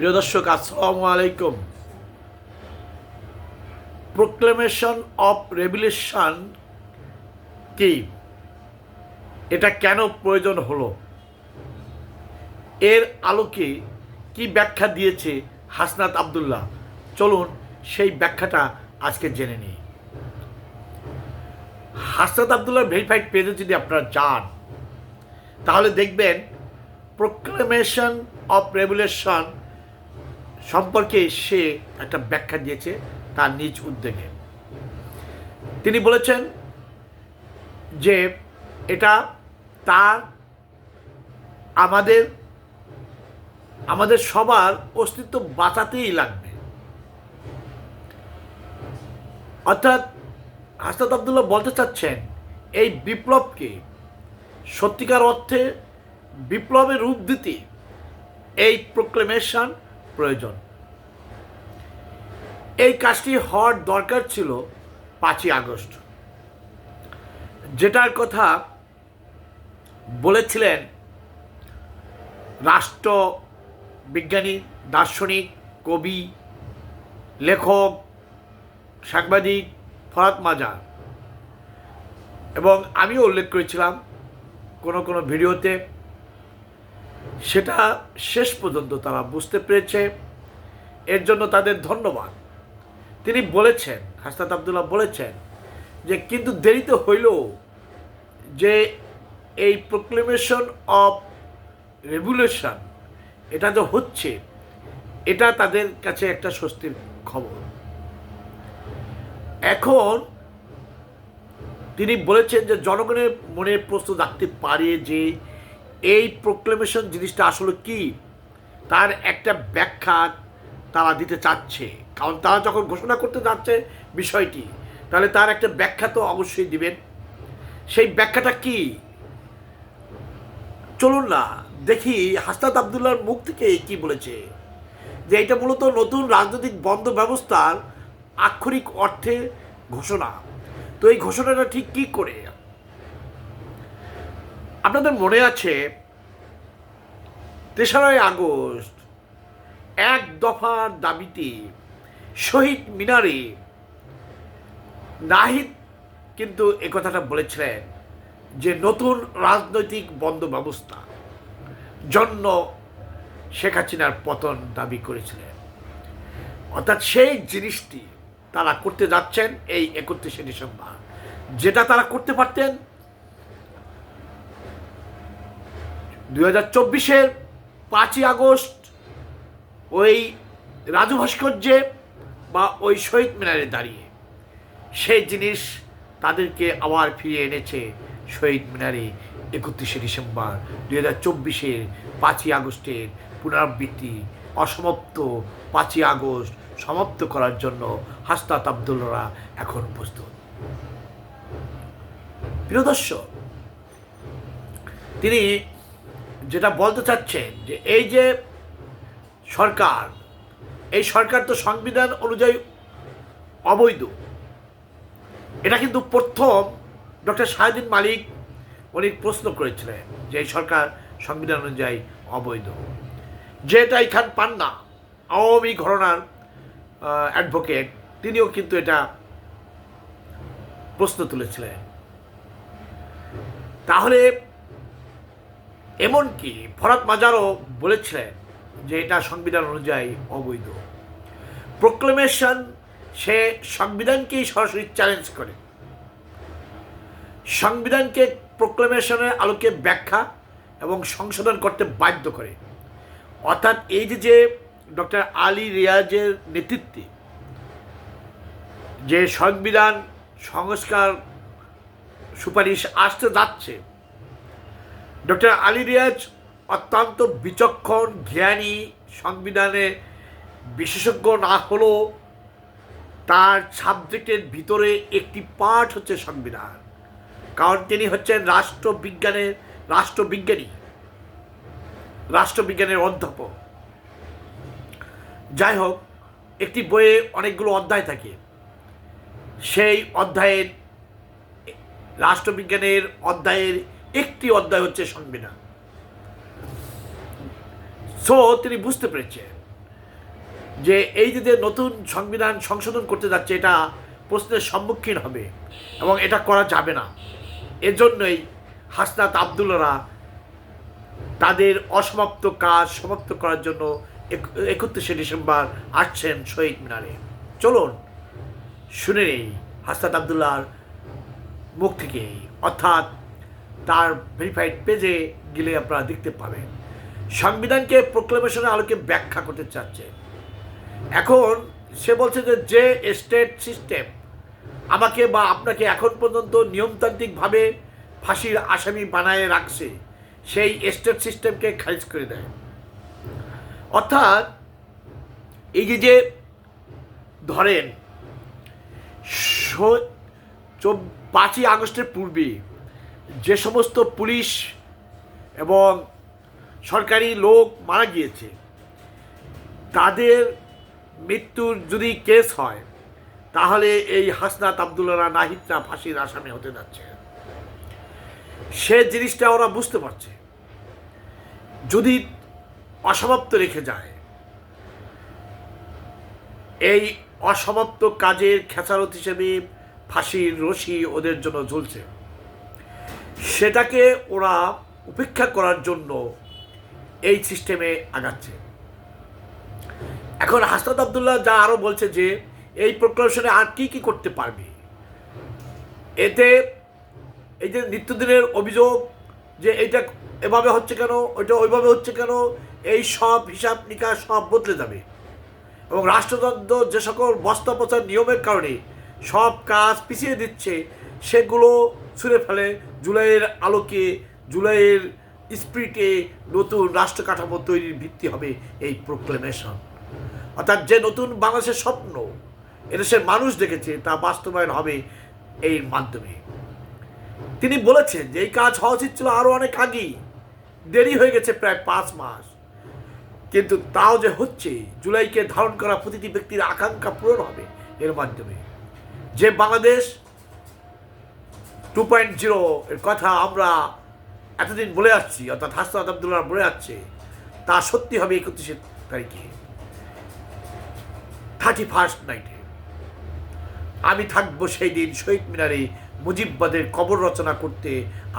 প্রিয় দর্শক, আসসালামু আলাইকুম। প্রোক্লেমেশন অফ রেগুলেশন কি? এটা কেন প্রয়োজন হলো? এর আলোকে কি ব্যাখ্যা দিয়েছে হাসনাত আবদুল্লাহ? চলুন সেই ব্যাখ্যাটা আজকে জেনে নিই। হাসনাত আবদুল্লাহ ভেরিফাইড পেজে যদি আপনারা যান, তাহলে দেখবেন প্রোক্লেমেশন অফ রেগুলেশন সম্পর্কে সে একটা ব্যাখ্যা দিয়েছে তার নিজ উদ্যোগে। তিনি বলেছেন যে এটা তার, আমাদের আমাদের সবার অস্তিত্ব বাঁচাতেই লাগবে। অর্থাৎ হাসনাত আবদুল্লাহ বলতে চাচ্ছেন, এই বিপ্লবকে সত্যিকার অর্থে বিপ্লবের রূপ দিতে এই প্রোক্লেমেশন প্রয়োজন। এই কাজটি হওয়ার দরকার ছিল পাঁচই আগস্ট। যেটার কথা বলেছিলেন রাষ্ট্র বিজ্ঞানী, দার্শনিক, কবি, লেখক, সাংবাদিক ফরাত মাজার। এবং আমিও উল্লেখ করেছিলাম কোনো কোনো ভিডিওতে সেটা শেষ পর্যন্ত তারা বুঝতে পেরেছে। এর জন্য তাদের ধন্যবাদ। তিনি বলেছেন, হাসনাত আবদুল্লাহ বলেছেন যে, কিন্তু দেরিতে হইল যে এই প্রোক্লেমেশন অফ রেগুলেশন এটা যে হচ্ছে, এটা তাদের কাছে একটা স্বস্তির খবর। এখন তিনি বলেছেন যে, জনগণের মনে প্রশ্ন রাখতে পারে যে এই প্রোক্লেমেশন জিনিসটা আসলে কি? তার একটা ব্যাখ্যা তারা দিতে চাচ্ছে। কারণ তারা যখন ঘোষণা করতে যাচ্ছে বিষয়টি, তাহলে তার একটা ব্যাখ্যা তো অবশ্যই দিবেন। সেই ব্যাখ্যাটা কি? চলুন না, দেখি হাসনাত আবদুল্লাহর মুখ থেকে কি বলেছে। যে এটা মূলত নতুন রাজনৈতিক বন্ধ ব্যবস্থার আক্ষরিক অর্থে ঘোষণা। তো এই ঘোষণাটা ঠিক কি করে? আপনাদের মনে আছে তেসরাই আগস্ট এক দফার দাবিতে শহীদ মিনারে নাহিদ কিন্তু এ কথাটা বলেছিলেন যে নতুন রাজনৈতিক বন্ধ ব্যবস্থা জন্য শেখ হাসিনার পতন দাবি করেছিলেন। অর্থাৎ সেই জিনিসটি তারা করতে যাচ্ছেন এই একত্রিশে ডিসেম্বর। যেটা তারা করতে পারতেন দুই হাজার চব্বিশের পাঁচই আগস্ট ওই রাজু ভাস্কর্যে বা ওই শহীদ মিনারে দাঁড়িয়ে সেই জিনিস তাদেরকে আবার ফিরিয়ে এনেছে শহীদ মিনারে একত্রিশে ডিসেম্বর দুই হাজার চব্বিশের পাঁচই আগস্টের পুনরাবৃত্তি অসমাপ্ত পাঁচই আগস্ট সমাপ্ত করার জন্য হাসনাত আবদুল্লারা এখন প্রস্তুত প্রিয় দর্শক, তিনি যেটা বলতে চাচ্ছেন যে এই যে সরকার, এই সরকার তো সংবিধান অনুযায়ী অবৈধ। এটা কিন্তু প্রথম ডক্টর শাহদিন মালিক উনি প্রশ্ন করেছিলেন যে এই সরকার সংবিধান অনুযায়ী অবৈধ। যেটা এখান পান না আওয়ামী ঘটনার অ্যাডভোকেট তিনিও কিন্তু এটা প্রশ্ন তুলেছিলেন। তাহলে এমনকি ফরাত মাজারও বলেছিলেন যে এটা সংবিধান অনুযায়ী অবৈধ। প্রোক্লেমেশন সে সংবিধানকেই সরাসরি চ্যালেঞ্জ করে। সংবিধানকে প্রোক্লেমেশনের আলোকে ব্যাখ্যা এবং সংশোধন করতে বাধ্য করে। অর্থাৎ এই যে যে ডক্টর আলী রিয়াজের নেতৃত্বে যে সংবিধান সংস্কার সুপারিশ আসতে যাচ্ছে ডক্টর আলী রিয়াজ অত্যন্ত বিচক্ষণ, জ্ঞানী, সংবিধানে বিশেষজ্ঞ না হলেও তার সাবজেক্টের ভিতরে একটি পার্ট হচ্ছে সংবিধান। কারণ তিনি হচ্ছেন রাষ্ট্রবিজ্ঞানের, রাষ্ট্রবিজ্ঞানী, রাষ্ট্রবিজ্ঞানের অধ্যাপক। যাই হোক, একটি বইয়ে অনেকগুলো অধ্যায় থাকে। সেই অধ্যায়ের, রাষ্ট্রবিজ্ঞানের অধ্যায়ের একটি অধ্যায় হচ্ছে সংবিধান। সো তিনি বুঝতে পেরেছেন যে এই যে নতুন সংবিধান সংশোধন করতে যাচ্ছে, এটা প্রশ্নের সম্মুখীন হবে এবং এটা করা যাবে না। এজন্যই হাসনাত আবদুল্লারা তাদের অসমাপ্ত কাজ সমাপ্ত করার জন্য একত্রিশে ডিসেম্বর আসছেন শহীদ মিনারে। চলুন, শুনে নেই হাসনাত আবদুল্লার মুখ থেকে অর্থাৎ তার ভেরিফাইড পেজে গেলে আপনারা দেখতে পাবেন। সংবিধানকে প্রোক্লেমেশনের আলোকে ব্যাখ্যা করতে চাচ্ছে। এখন সে বলছে যে যে স্টেট সিস্টেম আমাকে বা আপনাকে এখন পর্যন্ত নিয়মতান্ত্রিকভাবে ফাঁসির আসামি বানায় রাখছে, সেই স্টেট সিস্টেমকে খারিজ করে দেয়। অর্থাৎ এই যে যে ধরেন পাঁচই আগস্টের পূর্বে যে সমস্ত পুলিশ এবং সরকারি লোক মারা গিয়েছে, তাদের মৃত্যুর যদি কেস হয়, তাহলে এই হাসনাত আবদুল্লাহ নাহিদরা ফাঁসির আসামি হতে যাচ্ছে। সে জিনিসটা ওরা বুঝতে পারছে। যদি অসমাপ্ত রেখে যায়, এই অসমাপ্ত কাজের খেসারত হিসেবে ফাঁসির রশি ওদের জন্য ঝুলছে। সেটাকে ওরা উপেক্ষা করার জন্য এই সিস্টেমে আগাচ্ছে। এখন হাসনাত আবদুল্লাহ যা আরও বলছে যে, এই প্রক্লেশনে আর কি কি করতে পারবে? এতে এই যে নিত্যদিনের অভিযোগ যে এইটা এভাবে হচ্ছে কেন, ওইটা ওইভাবে হচ্ছে কেন, এই সব হিসাব নিকাশ সব বদলে যাবে। এবং রাষ্ট্রযন্ত্র যে সকল বস্তা পচার নিয়মের কারণে সব কাজ পিছিয়ে দিচ্ছে, সেগুলো ছুঁড়ে ফেলে, জুলাইয়ের আলোকে, জুলাইয়ের স্পিরিটে নতুন রাষ্ট্র কাঠামো তৈরির ভিত্তি হবে এই প্রোক্লেমেশন অর্থাৎ যে নতুন বাংলাদেশের স্বপ্ন এদেশের মানুষ দেখেছে, তা বাস্তবায়ন হবে এর মাধ্যমে। তিনি বলেছেন যে এই কাজ হওয়া উচিত ছিল আরও অনেক আগেই। দেরি হয়ে গেছে প্রায় পাঁচ মাস। কিন্তু তাও যে হচ্ছে, জুলাইকে ধারণ করা প্রতিটি ব্যক্তির আকাঙ্ক্ষা পূরণ হবে এর মাধ্যমে। যে বাংলাদেশ টু পয়েন্ট জিরো এর কথা আমরা এতদিন বলে আসছি, অর্থাৎ হাসনাত আবদুল্লাহ বলে যাচ্ছে তা সত্যি হবে একত্রিশে তারিখে। থার্টি ফার্স্ট নাইটে আমি থাকব সেই দিন শহীদ মিনারে মুজিববাদের কবর রচনা করতে।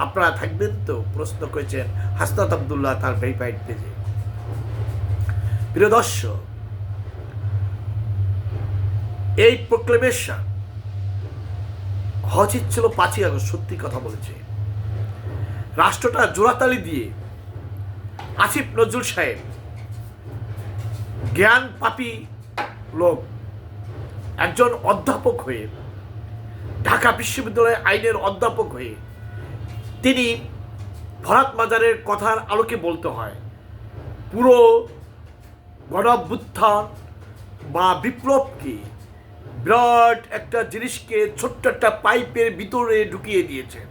আপনারা থাকবেন তো? প্রশ্ন করেছেন হাসনাত আবদুল্লাহ তার ভেরিফাইড পেজে। প্রিয় দর্শক, এই প্রোক্লেমেশন হচিত ছিল পাঁচই আগস্ট, সত্যি কথা বলেছে। রাষ্ট্রটা জোড়াতালি দিয়ে আসিফ নজরুল সাহেব জ্ঞান পাপি লোক, একজন অধ্যাপক হয়ে ঢাকা বিশ্ববিদ্যালয়ে আইনের অধ্যাপক হয়ে তিনি ভরাত মাজারের কথার আলোকে বলতে হয়, পুরো গণঅভ্যুত্থান বা বিপ্লবকে বিরাট একটা জিনিসকে ছোট্ট একটা পাইপের ভিতরে ঢুকিয়ে দিয়েছেন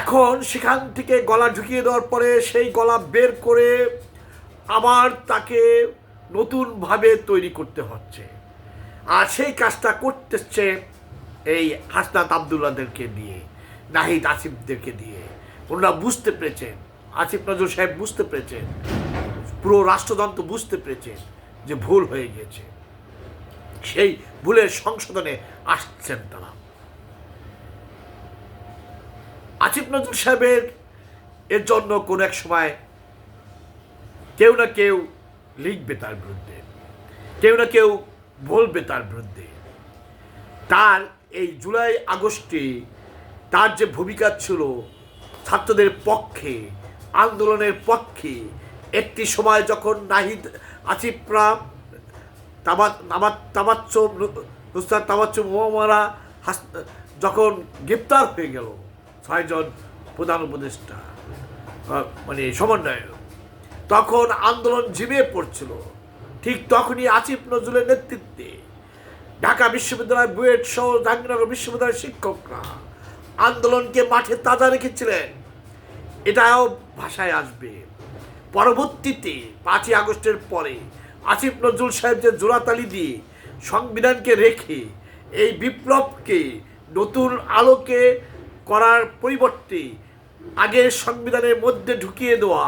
এখন সেখান থেকে গলা ঢুকিয়ে দেওয়ার পরে সেই গলা বের করে আবার তাকে নতুনভাবে তৈরি করতে হচ্ছে। আর সেই কাজটা করতেছে এই হাসনাত আবদুল্লাদেরকে দিয়ে, নাহিদ আসিফদেরকে দিয়ে। ওনারা বুঝতে পেরেছেন, আসিফ নজরুল সাহেব বুঝতে পেরেছেন, পুরো রাষ্ট্রযন্ত্র বুঝতে পেরেছেন যে ভুল হয়ে গিয়েছে। সেই ভুলের সংশোধনে আসছেন তারা। আসিফ নজরুল সাহেবের এর জন্য কোনো এক সময় কেউ না কেউ লিখবে তার বিরুদ্ধে, কেউ না কেউ বলবে তার বিরুদ্ধে। তার এই জুলাই আগস্টে তার যে ভূমিকা ছিল ছাত্রদের পক্ষে, আন্দোলনের পক্ষে, একটি সময় যখন নাহিদ আসিফরা তামাত নামাত তামাচ্চ নুসরাত মোহামারা হাস, যখন গ্রেপ্তার হয়ে গেল, ছয়জন প্রধান উপদেষ্টা মানে সমন্বয়ক, তখন আন্দোলন ঝিমিয়ে পড়ছিল। ঠিক তখনই আসিফ নজরুলের নেতৃত্বে ঢাকা বিশ্ববিদ্যালয় বুয়েট সহ জাহাঙ্গীরনগর বিশ্ববিদ্যালয়ের শিক্ষকরা আন্দোলনকে মাঠে তাজা রেখেছিলেন। এটাও ভাষায় আসবে। পরবর্তীতে পাঁচই আগস্টের পরে আসিফ নজরুল সাহেব যে জোড়াতালি দিয়ে সংবিধানকে রেখে এই বিপ্লবকে নতুন আলোকে করার পরিবর্তে আগের সংবিধানের মধ্যে ঢুকিয়ে দেওয়া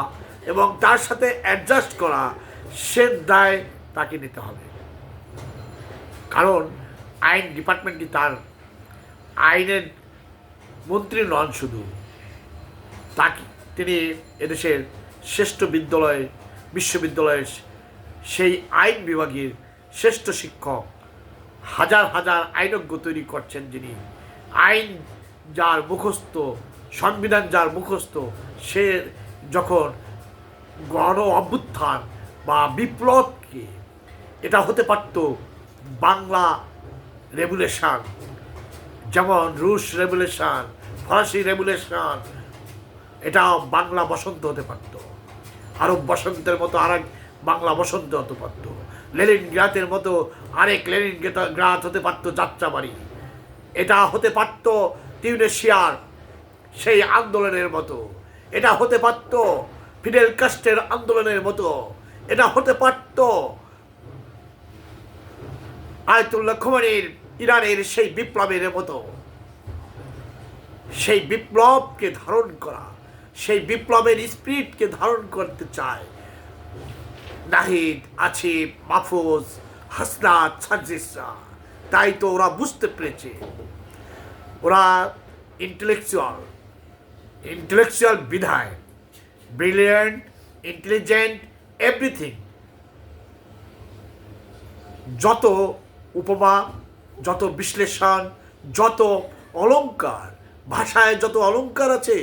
এবং তার সাথে অ্যাডজাস্ট করা, সে দায় তাকে নিতে হবে। কারণ আইন ডিপার্টমেন্টটি তার? আইনের মন্ত্রী নন শুধু। তাকে তিনি এদেশের শ্রেষ্ঠ বিদ্যালয়, বিশ্ববিদ্যালয়ের সেই আইন বিভাগের শ্রেষ্ঠ শিক্ষক। হাজার হাজার আইনজ্ঞ তৈরি করছেন যিনি। আইন যার মুখস্থ, সংবিধান যার মুখস্থ, সে যখন গণ অভ্যুত্থান বা বিপ্লবকে এটা হতে পারত বাংলা রেগুলেশন যেমন রুশ রেগুলেশন ফরাসি রেগুলেশন এটা বাংলা বসন্ত হতে পারত। আরব বসন্তের মতো আরেক বাংলা বসন্ত হতে পারত লেনিন গ্রাতের মতো আরেক লেনিন গ্রাত হতে পারত যাত্রাবাড়ি। এটা হতে পারত টিউনেশিয়ার সেই আন্দোলনের মতো। এটা হতে পারত ফিডেল কাস্টের আন্দোলনের মতো। এটা হতে পারত আয়তুল্লাহ খোমানির ইরানের সেই বিপ্লবের মতো। সেই বিপ্লবকে ধারণ করা, সেই বিপ্লবের স্পিরিটকে ধারণ করতে চায়। নাহিদ আসিফ মাহফুজ, হাসনাত সাজিসরা তাই তো ওরা বুঝতে পেরেছে। ওরা ইন্টেলেকচুয়াল ইন্টেলেকচুয়াল বিধায়। ব্রিলিয়েন্ট ইন্টেলিজেন্ট এভরিথিং যত উপমা, যত বিশ্লেষণ, যত অলঙ্কার ভাষায় যত অলঙ্কার আছে,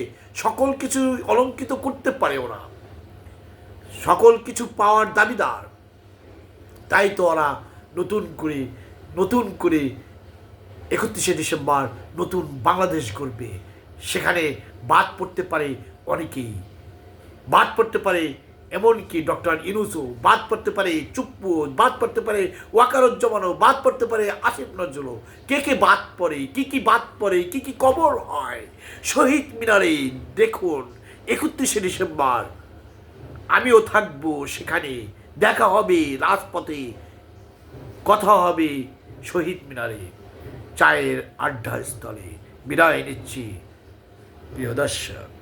সকল কিছু অলঙ্কিত করতে পারে ওরা। সকল কিছু পাওয়ার দাবিদার। তাই তো ওরা নতুন করে নতুন করে একত্রিশে ডিসেম্বর নতুন বাংলাদেশ করবে সেখানে বাদ পড়তে পারে অনেকেই। বাদ পড়তে পারে এমনকি ডক্টর ইনুসু বাদ পড়তে পারে চুপ্পু, বাদ পড়তে পারে ওয়াকারুজ্জামানও, বাদ পড়তে পারে আসিফ নজরুলও। কে কে বাদ পড়ে, কি কি বাদ পড়ে, কি কি কবর হয়? শহীদ মিনারে দেখুন, একত্রিশে ডিসেম্বর আমিও থাকব সেখানে। দেখা হবে রাজপথে। কথা হবে শহীদ মিনারে। চায়ের আড্ডা স্থলে। বিদায় নিচ্ছি। প্রিয় দর্শক।